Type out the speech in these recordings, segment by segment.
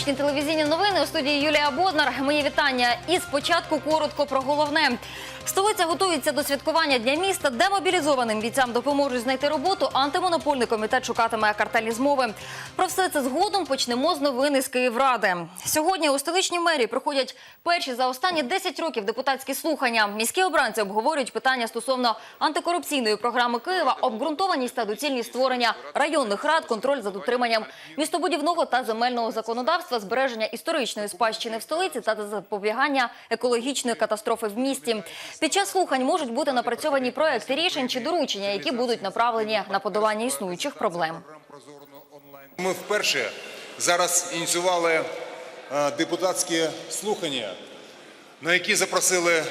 Столичні телевізійні новини у студії Юлія Боднар. Мої вітання. І спочатку коротко про головне. Столиця готується до святкування Дня міста. Демобілізованим бійцям допоможуть знайти роботу. Антимонопольний комітет шукатиме картельні змови. Про все це згодом почнемо з новини з Київради. Сьогодні у столичній мерії проходять перші за останні 10 років депутатські слухання. Міські обранці обговорюють питання стосовно антикорупційної програми Києва, обґрунтованість та доцільність створення районних рад, контроль за дотриманням містобудівного та земельного законодавства, збереження історичної спадщини в столиці та запобігання екологічної катастрофи в місті. Під час слухань можуть бути напрацьовані проекти рішень чи доручення, які будуть направлені на подолання існуючих проблем. Ми вперше зараз ініціювали е, депутатські слухання, на які запросили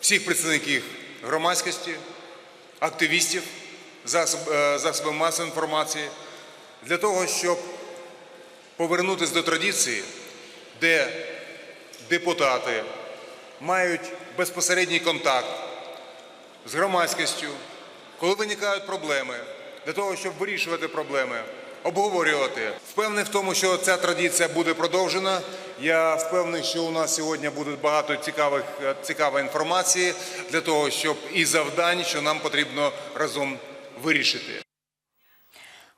всіх представників громадськості, активістів, засоб, е, масової інформації, для того, щоб повернутися до традиції, де депутати мають безпосередній контакт з громадськістю, коли виникають проблеми, для того, щоб вирішувати проблеми, обговорювати. Впевнений в тому, що ця традиція буде продовжена. Я впевнений, що у нас сьогодні буде багато цікавих, цікавої інформації для того, щоб і завдань, що нам потрібно разом вирішити.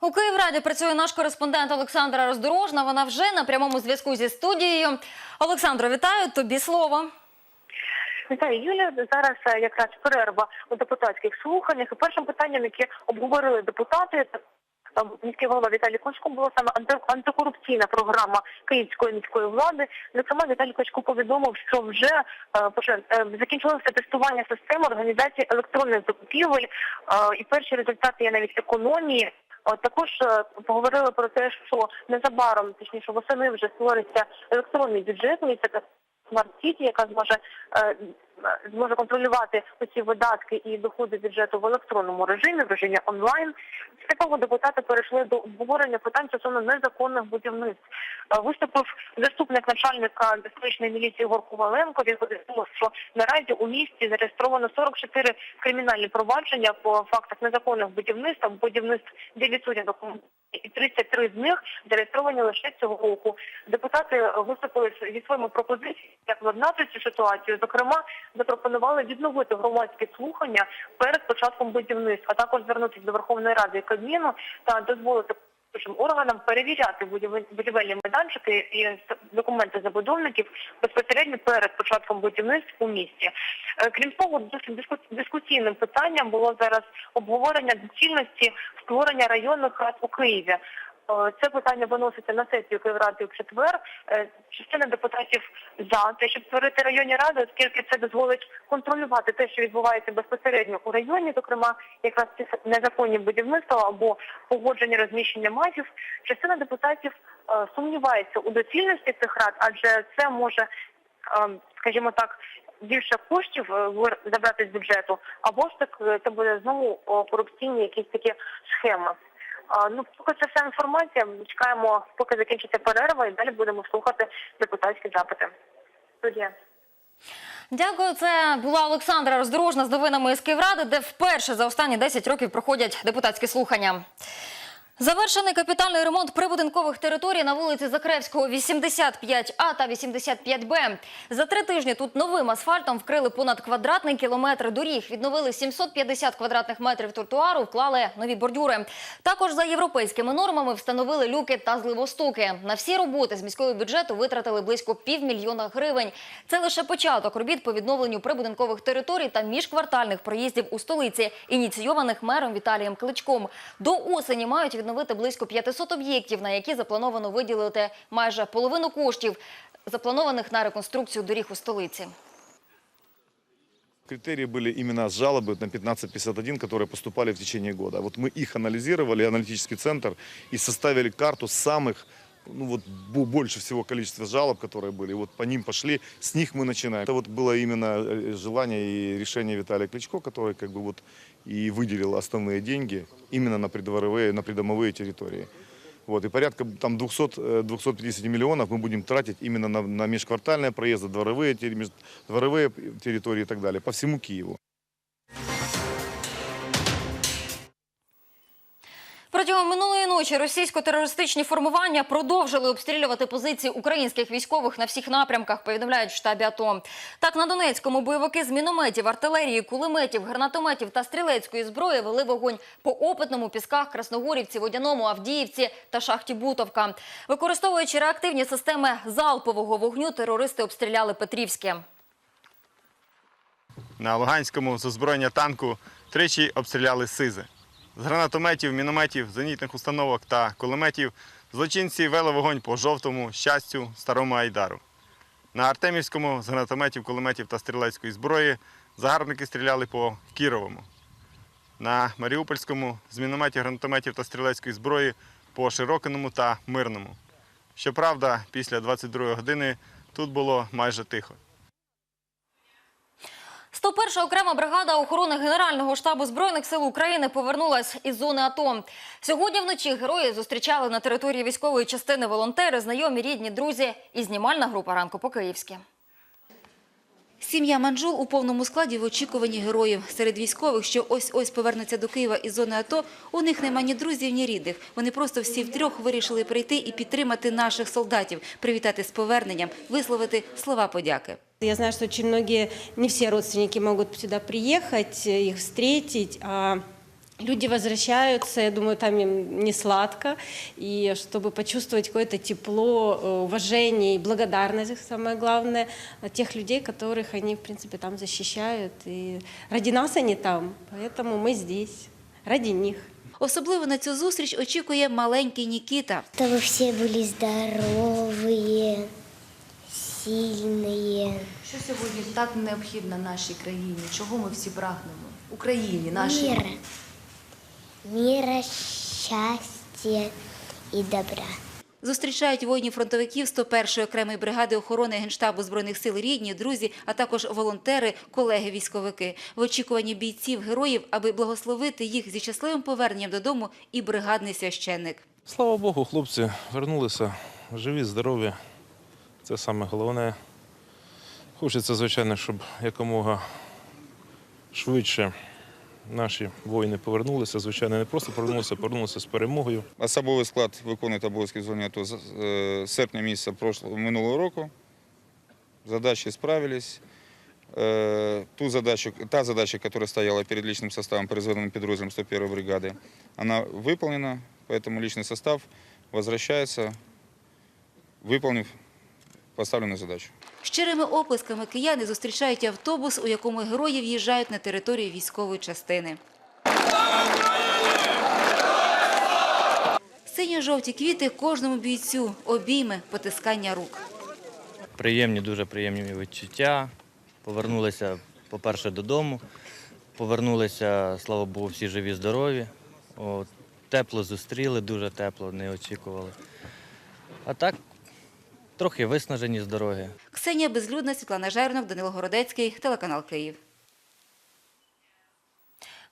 У Київраді працює наш кореспондент Олександра Роздорожна. Вона вже на прямому зв'язку зі студією. Олександро, вітаю тобі слово. Вітаю, Юлія. Зараз е, якраз перерва у депутатських слуханнях. І першим питанням, яке обговорили депутати, міський голова Віталій Кличко, була саме анти- антикорупційна програма київської міської влади. Зокрема, Віталій Кличко повідомив, що вже е, е, закінчилося тестування системи організації електронних закупівель, е, і перші результати є навіть економії. Е, Також е, поговорили про те, що незабаром, точніше, восени вже створиться електронний бюджетний це смарт-сіті, яка зможе е, зможе контролювати усі видатки і доходи бюджету в електронному режимі, в режимі онлайн. З такого депутати перейшли до обговорення питань стосовно незаконних будівництв. Е, Виступив заступник начальника столичної міліції Ігор Коваленко. Він повідомив, що наразі у місті зареєстровано 44 кримінальні провадження по фактах незаконних будівництв, будівництв, де відсутня документація, і 33 з них зареєстровані лише цього року. Депутати виступили зі своїми пропозиціями, владнати цю ситуацію. Зокрема, запропонували відновити громадські слухання перед початком будівництва, а також звернутися до Верховної Ради і Кабміну та дозволити органам перевіряти будівельні майданчики і документи забудовників безпосередньо перед початком будівництв у місті. Е, Крім того, досить дискусійним питанням було зараз обговорення доцільності створення районних рад у Києві. Е, Це питання виноситься на сесію Київради в четвер. Е, Частина депутатів за те, щоб створити районні ради, оскільки це дозволить контролювати те, що відбувається безпосередньо у районі, зокрема якраз ці незаконні будівництва або погодження розміщення мафів. Частина депутатів е, сумнівається у доцільності цих рад, адже це може, скажімо так, більше коштів забрати з бюджету, або ж так це буде знову корупційні якісь такі схеми. Ну, поки це вся інформація. Чекаємо, поки закінчиться перерва, і далі будемо слухати депутатські запити. Студія. Дякую. Це була Олександра Роздорожна з новинами із Київради, де вперше за останні 10 років проходять депутатські слухання. Завершений капітальний ремонт прибудинкових територій на вулиці Закревського 85А та 85Б. За три тижні тут новим асфальтом вкрили понад квадратний кілометр доріг, відновили 750 квадратних метрів тротуару, вклали нові бордюри. Також за європейськими нормами встановили люки та зливостуки. На всі роботи з міського бюджету витратили близько півмільйона гривень. Це лише початок робіт по відновленню прибудинкових територій та міжквартальних проїздів у столиці, ініційованих мером Віталієм Кличком. До осені мають відновити близько 500 об'єктів, на які заплановано виділити майже половину коштів, запланованих на реконструкцію доріг у столиці. Критерии были именно с жалобы на 1551, которые поступали в течение года. Вот мы их анализировали, аналитический центр, и составили карту самых, ну вот бо- больше всего количества жалоб, которые были. И вот по ним пошли, с них мы начинаем. Это вот было именно э, желание и решение Виталия Кличко, который как бы вот и выделил основные деньги именно на придворовые, на придомовые территории. Вот, и порядка там 200, э, 250 миллионов мы будем тратить именно на, на межквартальные проезды, дворовые, терри- меж- дворовые территории и так далее, по всему Киеву. Протягом минулої ночі російсько-терористичні формування продовжили обстрілювати позиції українських військових на всіх напрямках, повідомляють в штабі АТО. Так, на Донецькому бойовики з мінометів, артилерії, кулеметів, гранатометів та стрілецької зброї вели вогонь по опитному пісках Красногорівці, Водяному, Авдіївці та шахті Бутовка. Використовуючи реактивні системи залпового вогню, терористи обстріляли Петрівське. На Луганському з озброєння танку тричі обстріляли СИЗи. З гранатометів, мінометів, зенітних установок та кулеметів злочинці вели вогонь по жовтому, щастю, старому Айдару. На Артемівському з гранатометів, кулеметів та стрілецької зброї загарбники стріляли по Кіровому. На Маріупольському з мінометів, гранатометів та стрілецької зброї по Широкиному та Мирному. Щоправда, після 22 години тут було майже тихо. 101 окрема бригада охорони Генерального штабу Збройних сил України повернулась із зони АТО. Сьогодні вночі герої зустрічали на території військової частини волонтери, знайомі, рідні, друзі і знімальна група ранку по-київськи. Сім'я Манджул у повному складі в очікуванні героїв. Серед військових, що ось-ось повернуться до Києва із зони АТО, у них нема ні друзів, ні рідних. Вони просто всі втрьох вирішили прийти і підтримати наших солдатів, привітати з поверненням, висловити слова подяки. Я знаю, что очень многие, не все родственники могут сюда приехать, э, их встретить, а люди возвращаются, я думаю, там им не сладко, и чтобы почувствовать какое-то тепло, э, уважение и благодарность, самое главное, от тех людей, которых они, в принципе, там защищают. И ради нас они там, поэтому мы здесь, ради них. Особливо на цю зустріч очікує маленький Нікіта. Чтобы все были здоровые, сильные. Що сьогодні так необхідно нашій країні? Чого ми всі прагнемо? Україні, нашій. Мира. Мира, счастья и добра. Зустрічають воїнів-фронтовиків 101-ї окремої бригади охорони Генштабу Збройних сил рідні, друзі, а також волонтери, колеги-військовики. В очікуванні бійців, героїв, аби благословити їх зі щасливим поверненням додому і бригадний священник. Слава Богу, хлопці вернулися живі, здорові. Це саме головне. Хочеться, звичайно, щоб якомога швидше наші воїни повернулися. Звичайно, не просто повернулися, а повернулися з перемогою. Особовий склад виконує обов'язки в зоні АТО з е, серпня місяця прошлого, минулого року. Задачі справились. Е, Ту задачу, та задача, яка стояла перед личным составом, производственным підрозділом 101 бригады, она выполнена, поэтому личный состав возвращается, выполнив поставленную задачу. Щирими оплесками кияни зустрічають автобус, у якому герої в'їжджають на територію військової частини. Синьо-жовті квіти кожному бійцю, обійми, потискання рук. приємні, дуже приємні відчуття. Повернулися, по-перше, додому. Повернулися, слава Богу, всі живі, здорові. Тепло зустріли, дуже тепло, не очікували. А так, трохи виснажені з дороги. Ксенія Безлюдна, Світлана Жернов, Данило Городецький, телеканал Київ.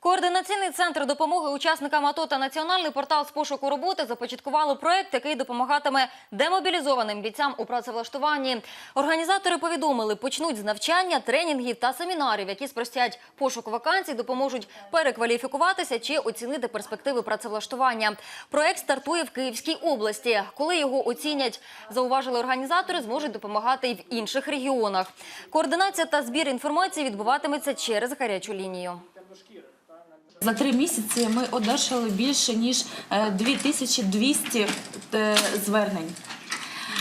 Координаційний центр допомоги учасникам АТО та національний портал з пошуку роботи започаткували проект, який допомагатиме демобілізованим бійцям у працевлаштуванні. Організатори повідомили, почнуть з навчання, тренінгів та семінарів, які спростять пошук вакансій, допоможуть перекваліфікуватися чи оцінити перспективи працевлаштування. Проект стартує в Київській області. Коли його оцінять, зауважили організатори, зможуть допомагати й в інших регіонах. Координація та збір інформації відбуватиметься через гарячу лінію. За три місяці ми одержали більше ніж е, 2200 е, звернень.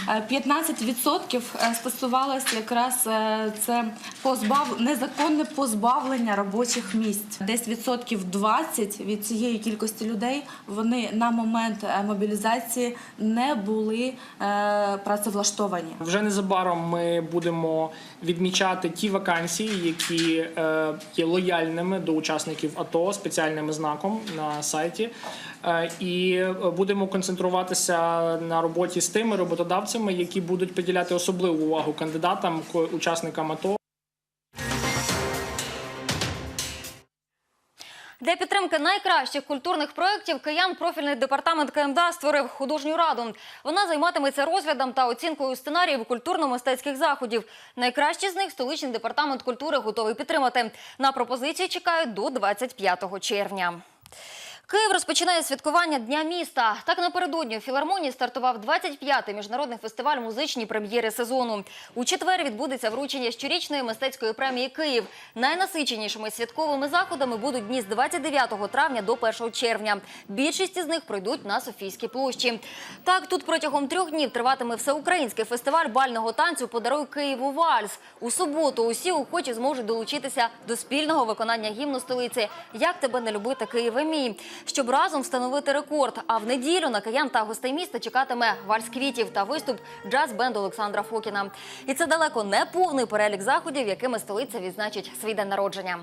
Е, 15% е, стосувалося якраз е, це позбав... незаконне позбавлення робочих місць. Десь відсотків 20 від цієї кількості людей вони на момент е, мобілізації не були е, працевлаштовані. Вже незабаром ми будемо відмічати ті вакансії, які е, є лояльними до учасників АТО спеціальним знаком на сайті. Е, і е, будемо концентруватися на роботі з тими роботодавцями, які будуть приділяти особливу увагу кандидатам, учасникам АТО. Для підтримки найкращих культурних проєктів киян профільний департамент КМДА створив художню раду. Вона займатиметься розглядом та оцінкою сценаріїв культурно-мистецьких заходів. Найкращі з них столичний департамент культури готовий підтримати. На пропозиції чекають до 25 червня. Київ розпочинає святкування Дня міста. Так напередодні у філармонії стартував 25-й міжнародний фестиваль музичні прем'єри сезону. У четвер відбудеться вручення щорічної мистецької премії Київ. Найнасиченішими святковими заходами будуть дні з 29 травня до 1 червня. Більшість із них пройдуть на Софійській площі. Так, тут протягом трьох днів триватиме всеукраїнський фестиваль бального танцю «Подаруй Києву вальс». У суботу усі охочі зможуть долучитися до спільного виконання гімну столиці «Як тебе не любити, Києве мій», щоб разом встановити рекорд. А в неділю на киян та гостей міста чекатиме вальс квітів та виступ джаз-бенду Олександра Фокіна. І це далеко не повний перелік заходів, якими столиця відзначить свій день народження.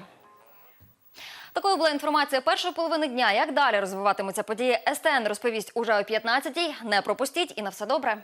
Такою була інформація першої половини дня. Як далі розвиватимуться події, СТН розповість уже о 15-й. Не пропустіть і на все добре.